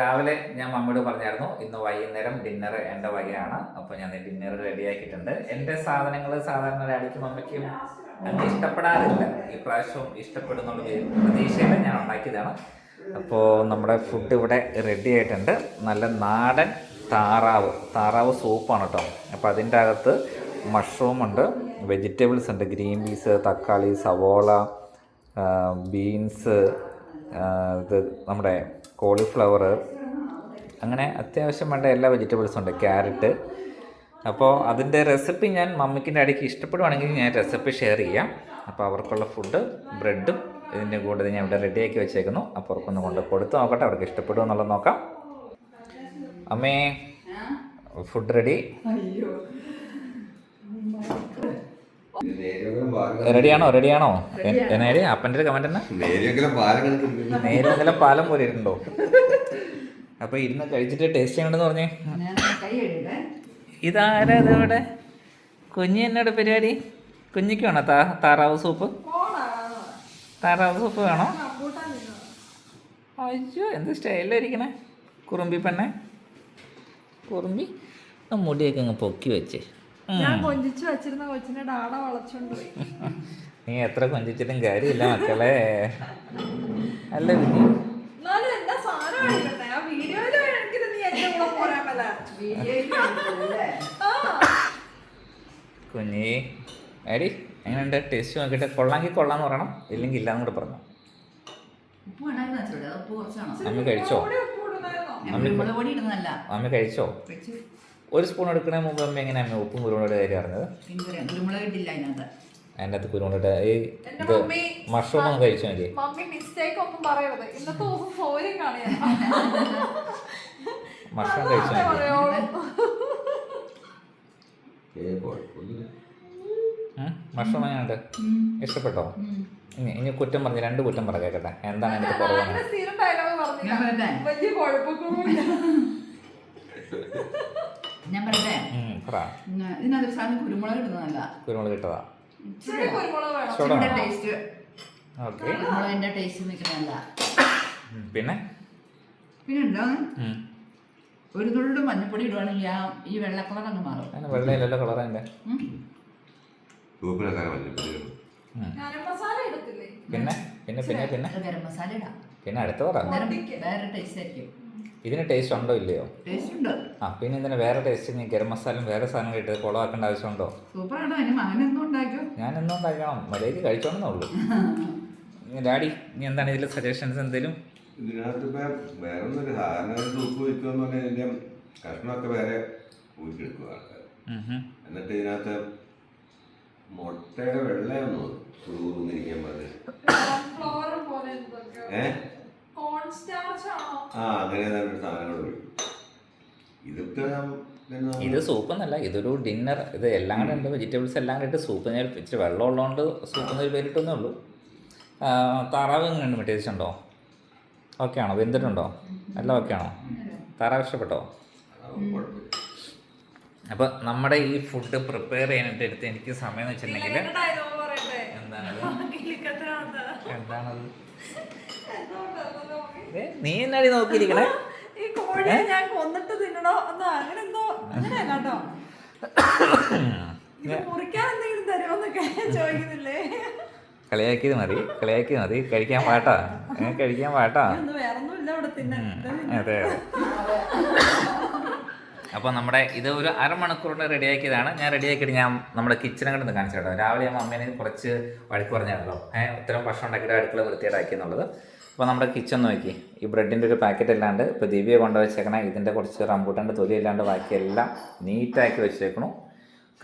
രാവിലെ ഞാൻ മമ്മിയോട് പറഞ്ഞായിരുന്നു ഇന്ന് വൈകുന്നേരം ഡിന്നർ എന്റെ വകയാണ്. അപ്പോൾ ഞാൻ ഡിന്നർ റെഡിയാക്കിയിട്ടുണ്ട് എന്റെ സാധനങ്ങൾ സാധാരണ ഡാഡിക്കും മമ്മിക്കും അങ്ങനെ ഇഷ്ടപ്പെടാറില്ല. ഇപ്രാവശ്യം ഇഷ്ടപ്പെടുന്നുള്ള പ്രതീക്ഷയിൽ ഞാൻ ഉണ്ടാക്കിയതാണ്. അപ്പോൾ നമ്മുടെ ഫുഡ് ഇവിടെ റെഡി ആയിട്ടുണ്ട്. നല്ല നാടൻ താറാവ് താറാവ് സൂപ്പാണ് കേട്ടോ അപ്പോൾ അതിന്റെ അകത്ത് മഷ്റൂം ഉണ്ട് വെജിറ്റബിൾസ് ഉണ്ട്. ഗ്രീൻ പീസ് തക്കാളി സവോള ബീൻസ് ഇത് നമ്മുടെ കോളിഫ്ലവർ അങ്ങനെ അത്യാവശ്യം വേണ്ട എല്ലാ വെജിറ്റബിൾസും ഉണ്ട് ക്യാരറ്റ്. അപ്പോൾ അതിന്റെ റെസിപ്പി ഞാൻ മമ്മിക്കിന്റെ അടിക്ക് ഇഷ്ടപ്പെടുവാണെങ്കിൽ ഞാൻ റെസിപ്പി ഷെയർ ചെയ്യാം. അപ്പോൾ അവർക്കുള്ള ഫുഡ് ബ്രെഡും ഇതിന്റെ കൂടെ ഞാൻ ഇവിടെ റെഡിയാക്കി വെച്ചേക്കുന്നു. അപ്പോൾ അവർക്കൊന്ന് കൊണ്ട് കൊടുത്ത് നോക്കട്ടെ അവർക്ക് ഇഷ്ടപ്പെടുമോ എന്നുള്ളത് നോക്കാം. അമ്മേ ഫുഡ് റെഡി. റെഡിയാണോ റെഡിയാണോ എന്നേടി അപ്പന്റെ ഒരു കമന്റ് എന്നാ നേരിയെങ്കിലും പാലം പാലം പോലെ ഇരുന്നുണ്ടോ? അപ്പൊ ഇരുന്ന് കഴിച്ചിട്ട് ടേസ്റ്റ് ചെയ്യണമെന്ന് പറഞ്ഞേ. ഇതാരാ ഇതിവിടെ കുഞ്ഞി എന്നോട് പരിപാടി? കുഞ്ഞിക്ക് വേണോ? താ താറാവ് സൂപ്പ്? താറാവ് സൂപ്പ് വേണോ? അയ്യോ എന്ത് സ്റ്റൈലിരിക്കണേ കുറുമ്പി പെണ്ണെ? കുറുമ്പി? മുടിയൊക്കെ അങ്ങ് പൊക്കി വെച്ച്. ഞാൻ കൊഞ്ചിച്ചു വെച്ചിരുന്ന കൊച്ചിനെ ഡാട വളച്ചോണ്ട് പോയി. നീ എത്ര കൊഞ്ചിച്ചിട്ടും കാര്യമില്ല മക്കളെ. അല്ല കുഞ്ഞി എന്നാലും എന്താ സാധനം ആയിക്കോട്ടെ. ആ വീഡിയോയിൽ വേണമെങ്കിൽ നീ എന്റെ കൂടെ പോരാൻ പല കുഞ്ഞി എടി എങ്ങനെയുണ്ട്? ടേസ്റ്റ് നോക്കിയിട്ട് കൊള്ളാമെങ്കിൽ കൊള്ളാന്ന് പറയണം. ഇല്ലെങ്കിൽ ഇല്ലാന്ന് കൂടെ പറഞ്ഞു. അമ്മ കഴിച്ചോ? അമ്മ കഴിച്ചോ? വെച്ച് ഒരു സ്പൂൺ എടുക്കുന്ന മുമ്പ് അമ്മ എങ്ങനെയാണ് അമ്മ ഉപ്പും കുരുമുളക് കാര്യം അറിഞ്ഞത് കുരുമുളക് ഇട്ടില്ല അതിനകത്ത്. അതിന്റെ അകത്ത് കുരുമുളക് ഈ എന്റെ ഇത് മഷ്റൂം ഒന്ന് കഴിച്ചു കാണിയാ. മഷ്റൂം കഴിച്ചു മതി. മഷ്റൂം എങ്ങനെയുണ്ട് ഇഷ്ടപ്പെട്ടോ? ഇനി ഇനി കുറ്റം പറഞ്ഞ് രണ്ട് കുറ്റം പറ കേക്കട്ടെ. എന്താണ് എനിക്ക് കുറവാണ്? വലിയ കുഴപ്പമൊന്നുമില്ല. ഞാൻ പറയട്ടെ ഉം, സാധനം കുരുമുളക് ഇടുന്നതല്ല. കുരുമുളക് ഇട്ടതാ. Taste okay. കുരുമുളകിന്റെ ടേസ്റ്റ് നിൽക്കുന്നതല്ല. പിന്നെ? പിന്നെ ഉണ്ടോ ഒരു തുള്ളി മഞ്ഞപ്പൊടി ഇടുവാണെങ്കിൽ ആ ഈ വെള്ള കളർ അങ്ങ് മാറും. വെള്ളയിലല്ലോ കളർ എടുത്തില്ലേ പിന്നെ? പിന്നെ പിന്നെ പിന്നെ? ഗരം മസാല ഇടാം. പിന്നെ അടുത്ത വേറെ ടേസ്റ്റ് ആയിരിക്കും. ഇതിന് ടേസ്റ്റ് ഉണ്ടോ ഇല്ലയോ? ടേസ്റ്റ് ഉണ്ട്. ആ പിന്നെ ഇതിന് വേറെ ടേസ്റ്റ് നീ ഗരം മസാലയും വേറെ സാധനം ഇട്ട് കുളമാക്കേണ്ട ആവശ്യമുണ്ടോ? ഞാൻ എന്നും ഉണ്ടാക്കണം? മര്യാദയ്ക്ക് കഴിച്ചോണെന്നേ ഉള്ളൂ. ഡാഡി നീ എന്താണ് ഇതിൽ സജഷൻസ് എന്തെങ്കിലും ഇതിനകത്ത് വേറെ സാധാരണ പറഞ്ഞാൽ കഷ്ണമൊക്കെ വേറെ ആൾക്കാർ. എന്നിട്ട് ഇതിനകത്ത് മുട്ടയുടെ വെള്ളയൊന്നും പറഞ്ഞു. ഫ്ലോർ ആ അങ്ങനെ ഒഴിക്കും ഇതൊക്കെ ഇത് സൂപ്പ് എന്നല്ല ഇതൊരു ഡിന്നർ. ഇത് എല്ലാം കൂടെ ഉണ്ട്. വെജിറ്റബിൾസ് എല്ലാം കൂടെ ഇട്ട് സൂപ്പ് ഞാൻ ഇച്ചിരി വെള്ളം ഉള്ളതുകൊണ്ട് സൂപ്പ് എന്നൊരു പേരിട്ടൊന്നേ ഉള്ളൂ. ആ, താറാവ് എങ്ങനെയുണ്ട്? ഉണ്ടോ ഓക്കെ ആണോ? വെന്തിട്ടുണ്ടോ? എല്ലാം ഓക്കെ ആണോ? താറാവ് ഇഷ്ടപ്പെട്ടോ? അപ്പൊ അപ്പോൾ നമ്മുടെ ഈ ഫുഡ് പ്രിപ്പയർ ചെയ്യാനായിട്ട് എടുത്ത് എനിക്ക് സമയം എന്ന് വെച്ചിട്ടുണ്ടെങ്കിൽ എന്താണത്? എന്താണത്? നീ എന്നാടി നോക്കിയിരിക്കണേ? ഈ കോഴിയെ ഞാൻ കൊന്നിട്ട് തിന്നണോ? എന്നോ അങ്ങനെ എന്തോ അങ്ങനെയല്ല കേട്ടോ. മുറിക്കാൻ എന്തെങ്കിലും തരുമോന്നൊക്കെ ചോദിക്കുന്നില്ലേ? കളിയാക്കിയത് മതി കളിയാക്കിയത് മതി. കഴിക്കാൻ പാട്ടാ. കഴിക്കാൻ പാട്ടാ. അതെ. അപ്പോൾ നമ്മുടെ ഇത് ഒരു അരമണിക്കൂറിന് റെഡിയാക്കിയതാണ്. ഞാൻ റെഡിയാക്കിയിട്ട് ഞാൻ നമ്മുടെ കിച്ചണുകളിൽ ഒന്ന് കാണിച്ചു കേട്ടോ രാവിലെ ഞാൻ അമ്മേനെ കുറച്ച് വഴക്ക് പറഞ്ഞാണല്ലോ. ഏഹ് ഇത്തരം ഭക്ഷണം ഉണ്ടാക്കിയിട്ട് അടുക്കള വൃത്തിയാക്കി എന്നുള്ളത്. അപ്പോൾ നമ്മുടെ കിച്ചൺ നോക്കി. ഈ ബ്രെഡിന്റെ ഒരു പാക്കറ്റ് അല്ലാണ്ട് ഇപ്പോൾ ദിവ്യ കൊണ്ടുവച്ചേക്കണ. ഇതിന്റെ കുറച്ച് റംബൂട്ടന്റെ തൊലി അല്ലാണ്ട് ബാക്കിയെല്ലാം നീറ്റാക്കി വെച്ചേക്കണു.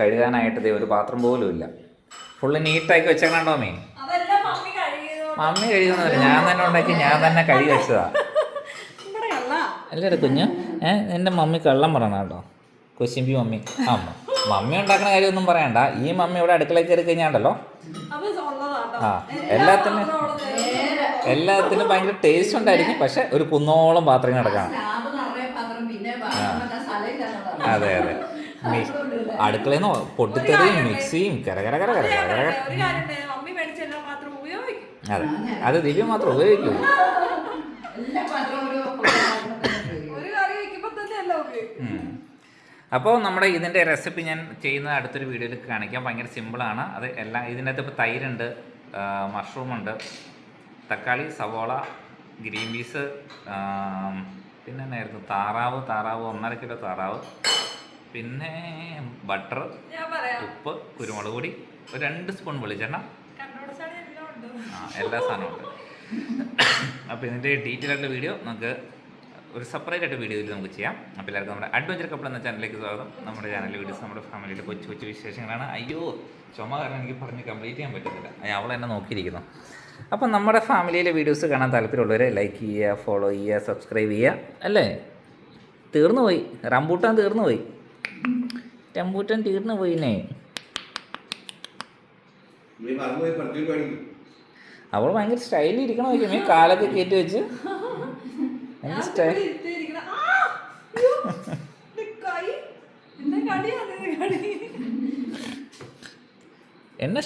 കഴുകാനായിട്ട് ഒരു പാത്രം പോലും ഇല്ല. ഫുള്ള് നീറ്റാക്കി വെച്ചേക്കണോ മീ അതെല്ലാം മമ്മി കഴുകുന്ന കഴുകുന്നില്ല ഞാൻ തന്നെ ഉണ്ടാക്കി ഞാൻ തന്നെ കഴുകി വെച്ചതാ. അല്ലേ കുഞ്ഞ് ഏഹ് എന്റെ മമ്മി കള്ളം പറയണ കേട്ടോ. കൊച്ചിമ്പി മമ്മി. ആ മ- മമ്മി ഉണ്ടാക്കുന്ന കാര്യമൊന്നും പറയണ്ട. ഈ മമ്മി ഇവിടെ അടുക്കളയിൽ കയറി കഴിഞ്ഞാണ്ടല്ലോ. ആ എല്ലാത്തിനും എല്ലാത്തിനും ഭയങ്കര ടേസ്റ്റ് ഉണ്ടായിരിക്കും. പക്ഷെ ഒരു കുന്നോളം പാത്രം കിടക്കണം അതെ അതെ. അടുക്കളയിൽ നിന്ന് പൊട്ടിത്തെറിയും മിക്സിയും കരകര കര കര കര അതെ. അത് ദിവ്യ മാത്രം ഉപയോഗിക്കൂ. എല്ലാ പാത്രവും ഒരു നോക്ക് അപ്പോൾ നമ്മുടെ ഇതിന്റെ റെസിപ്പി ഞാൻ ചെയ്യുന്നത് അടുത്തൊരു വീഡിയോയിൽ കാണിക്കാം. ഭയങ്കര സിമ്പിളാണ് അത് എല്ലാം ഇതിന്റെ അകത്ത് ഇപ്പോൾ തൈരുണ്ട് മഷ്റൂം ഉണ്ട്. തക്കാളി സവോള ഗ്രീൻ പീസ് പിന്നെ എന്നായിരുന്നു? താറാവ് താറാവ് ഒന്നര കിലോ താറാവ് പിന്നെ ബട്ടർ ഉപ്പ് കുരുമുളക് പൊടി ഒരു രണ്ട് സ്പൂൺ വെളിച്ചെണ്ണ. ആ എല്ലാ സാധനവും ഉണ്ട്. അപ്പോൾ ഇതിന്റെ ഡീറ്റെയിൽ ആയിട്ടുള്ള വീഡിയോ നമുക്ക് ഒരു സെപ്പറേറ്റ് ആയിട്ട് വീഡിയോ ഇതിൽ നമുക്ക് ചെയ്യാം. അപ്പോൾ എല്ലാവർക്കും നമ്മുടെ അഡ്വഞ്ചർ കപ്പിൾ എന്ന ചാനലിലേക്ക് സ്വാഗതം. നമ്മുടെ ചാനലിലെ വീഡിയോസ് നമ്മുടെ ഫാമിലിയുടെ കൊച്ചു കൊച്ചു വിശേഷങ്ങളാണ്. അയ്യോ ചുമ കാരണം എനിക്ക് പറഞ്ഞ് കംപ്ലീറ്റ് ചെയ്യാൻ പറ്റുന്നില്ല അവളെന്നെ നോക്കിയിരിക്കുന്നു. അപ്പം നമ്മുടെ ഫാമിലിയിലെ വീഡിയോസ് കാണാൻ താല്പര്യമുള്ളവരെ ലൈക്ക് ചെയ്യുക ഫോളോ ചെയ്യുക സബ്സ്ക്രൈബ് ചെയ്യുക. അല്ലേ? തീർന്നു പോയി. റംബൂട്ടാൻ തീർന്നു പോയി. റംബൂട്ടാൻ തീർന്നു കാണിക്കും അവൾ ഭയങ്കര സ്റ്റൈലിൽ ഇരിക്കണം നോക്കി കാലൊക്കെ കയറ്റി വെച്ച്. സ്റ്റൈൽ. എന്നെ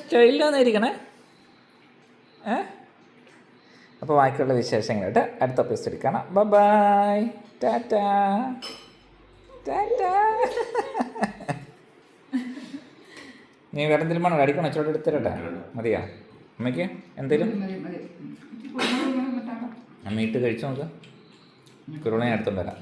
ഇരിക്കണേ? ഏ അപ്പോൾ ബാക്കിയുള്ള വിശേഷങ്ങളായിട്ട് അടുത്ത എപ്പിസോഡിൽ കാണാം. ബൈ ടാറ്റാ ടാറ്റാ നീ വേറെ എന്തെങ്കിലും വേണോ? അടിക്കണം ചോട്ട് എടുത്തരട്ടെ? മതിയാ? അമ്മയ്ക്ക് എന്തേലും കിട്ടാണോ അമ്മ ഇട്ട് കഴിച്ചു നോക്ക്. എടുത്തോണ്ട് വരാം.